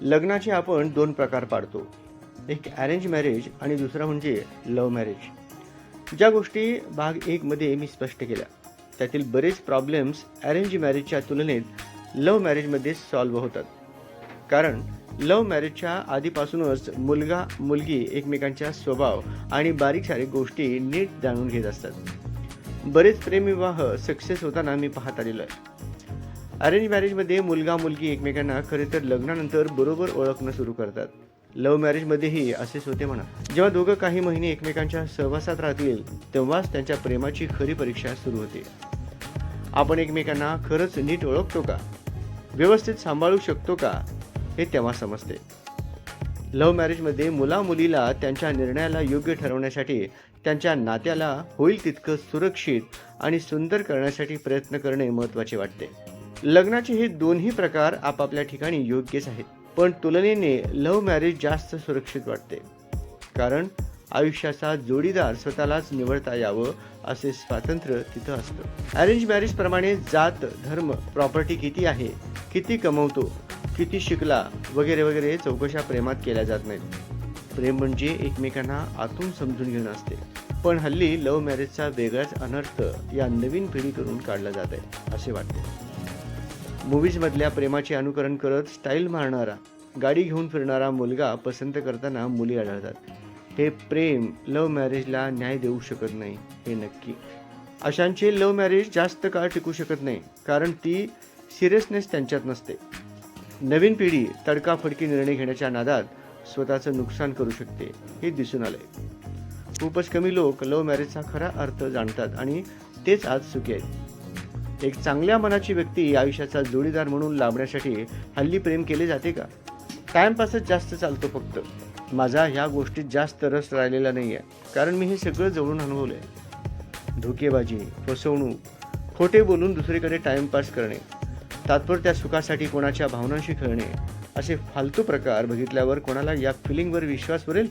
लग्नाचे आपण दोन प्रकार पाडतो. एक अरेंज मॅरेज आणि दुसरा म्हणजे लव्ह मॅरेज ज्या गोष्टी भाग एकमध्ये मी स्पष्ट केल्या. त्यातील बरेच प्रॉब्लेम्स अरेंज मॅरेजच्या तुलनेत लव्ह मॅरेजमध्ये सॉल्व्ह होतात. कारण लव्ह मॅरेजच्या आधीपासूनच मुलगा मुलगी एकमेकांच्या स्वभाव आणि बारीक सारीक गोष्टी नीट जाणून घेत असतात. बरेच प्रेमविवाह सक्सेस होताना मी पाहत आलेलो आहे. अरेंज मॅरेजमध्ये मुलगा मुलगी एकमेकांना खरे तर लग्नानंतर बरोबर ओळखणं सुरू करतात. लव्ह मॅरेजमध्येही असेच होते म्हणा. जेव्हा दोघं काही महिने एकमेकांच्या सहवासात राहतील तेव्हाच त्यांच्या प्रेमाची खरी परीक्षा सुरू होते. आपण एकमेकांना खरंच नीट ओळखतो का? व्यवस्थित सांभाळू शकतो का? हे तेव्हा समजते. लव्ह मॅरेजमध्ये मुला मुलीला त्यांच्या निर्णयाला योग्य ठरवण्यासाठी त्यांच्या नात्याला होईल तितकं सुरक्षित आणि सुंदर करण्यासाठी प्रयत्न करणे महत्त्वाचे वाटते. लग्नाचे हे दोन्ही प्रकार आपापल्या ठिकाणी योग्यच आहेत. पण तुलनेने लव्ह मॅरेज जास्त सुरक्षित वाटते. कारण आयुष्याचा जोडीदार स्वतःलाच निवडता यावं असे स्वातंत्र्य तिथं असतं. अरेंज मॅरेजप्रमाणे जात धर्म प्रॉपर्टी किती आहे किती कमवतो किती शिकला वगैरे वगैरे चौकशा प्रेमात केल्या जात नाहीत. प्रेम म्हणजे एकमेकांना आतून समजून घेणं असते. पण हल्ली लव्ह मॅरेजचा वेगळाच अनर्थ या नवीन पिढीकडून काढला जात आहे असे वाटते. मूवीजमधल्या प्रेमाचे अनुकरण करत स्टाईल मारणारा गाडी घेऊन फिरणारा मुलगा पसंत करताना मुली आढळतात. हे प्रेम लव्ह मॅरेजला न्याय देऊ शकत नाही हे नक्की. अशांचे लव्ह मॅरेज जास्त काळ टिकू शकत नाही कारण ती सिरियसनेस त्यांच्यात नसते. नवीन पिढी तडकाफडकी निर्णय घेण्याच्या नादात स्वतःचं नुकसान करू शकते हे दिसून आलंय. खूपच कमी लोक लव्ह मॅरेजचा खरा अर्थ जाणतात आणि तेच आज सुखी आहेत. एक चांगल्या मनाची व्यक्ती आयुष्याचा जोडीदार म्हणून लाभण्यासाठी हल्ली प्रेम केले जाते का? टाइमपासच जास्त चालतो फक्त. माझा ह्या गोष्टीत जास्त रस राहिलेला नाही आहे कारण मी हे सगळं जवळून अनुभवलं आहे धोकेबाजी फसवणूक खोटे बोलून दुसरीकडे टाइमपास करणे तात्पुरत्या सुखासाठी कोणाच्या भावनांशी खेळणे असे फालतू प्रकार बघितल्यावर कोणाला या फिलिंगवर विश्वास उरेल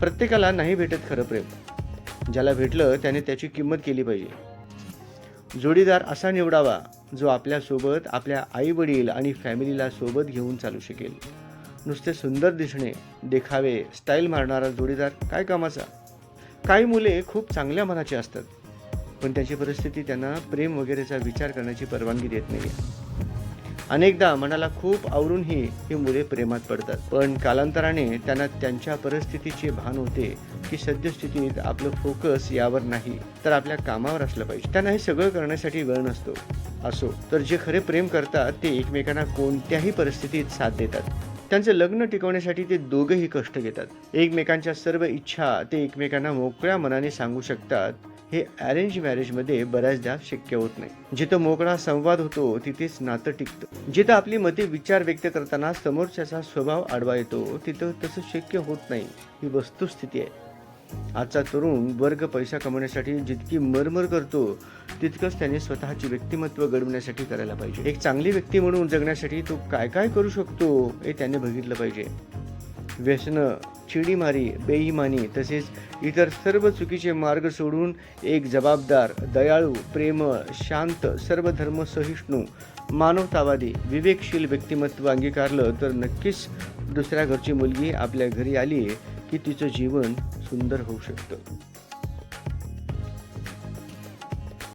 प्रत्येकाला नाही भेटत खरं प्रेम. ज्याला भेटलं त्याने त्याची किंमत केली पाहिजे. जोडीदार असा निवडावा जो आपल्यासोबत आपल्या आईवडील आणि फॅमिलीला सोबत घेऊन चालू शकेल. नुसते सुंदर दिसणे देखावे स्टाईल मारणारा जोडीदार काय कामाचा? काही मुले खूप चांगल्या मनाचे असतात पण त्याची परिस्थिती त्यांना प्रेम वगैरेचा विचार करण्याची परवानगी देत नाही अनेकदा मनाला खूप आवरूनही ही मुले प्रेमात पडतात. पण कालांतराने त्यांना त्यांच्या परिस्थितीचे भान होते की सद्यस्थितीत आपलं फोकस यावर नाही तर आपल्या कामावर असलं पाहिजे. त्यांना हे सगळं करण्यासाठी वेळ नसतो असो. तर जे खरे प्रेम करतात ते एकमेकांना कोणत्याही परिस्थितीत साथ देतात. त्यांचं लग्न टिकवण्यासाठी ते दोघंही कष्ट घेतात. एकमेकांच्या सर्व इच्छा ते एकमेकांना मोकळ्या मनाने सांगू शकतात हे अरेंज मॅरेजमध्ये बऱ्याचदा शक्य होत नाही. जिथं मोकळा संवाद होतो तिथेच नातं टिकतं. जिथं आपली मते विचार व्यक्त करताना समोरच्याचा स्वभाव आडवा येतो तिथं तसं शक्य होत नाही. ही वस्तुस्थिती आहे. आजचा तरुण वर्ग पैसा कमवण्यासाठी जितकी मरमर करतो तितकंच त्याने स्वतःचे व्यक्तिमत्व घडवण्यासाठी करायला पाहिजे. एक चांगली व्यक्ती म्हणून जगण्यासाठी तो काय काय करू शकतो हे त्याने बघितलं पाहिजे. व्यसनं चिडीमारी बेईमानी तसेच इतर सर्व चुकीचे मार्ग सोडून एक जबाबदार दयाळू प्रेमळ शांत सर्व धर्म सहिष्णू मानवतावादी विवेकशील व्यक्तिमत्व अंगीकारलं तर नक्कीच दुसऱ्या घरची मुलगी आपल्या घरी आली की तिचं जीवन सुंदर होऊ शकतं.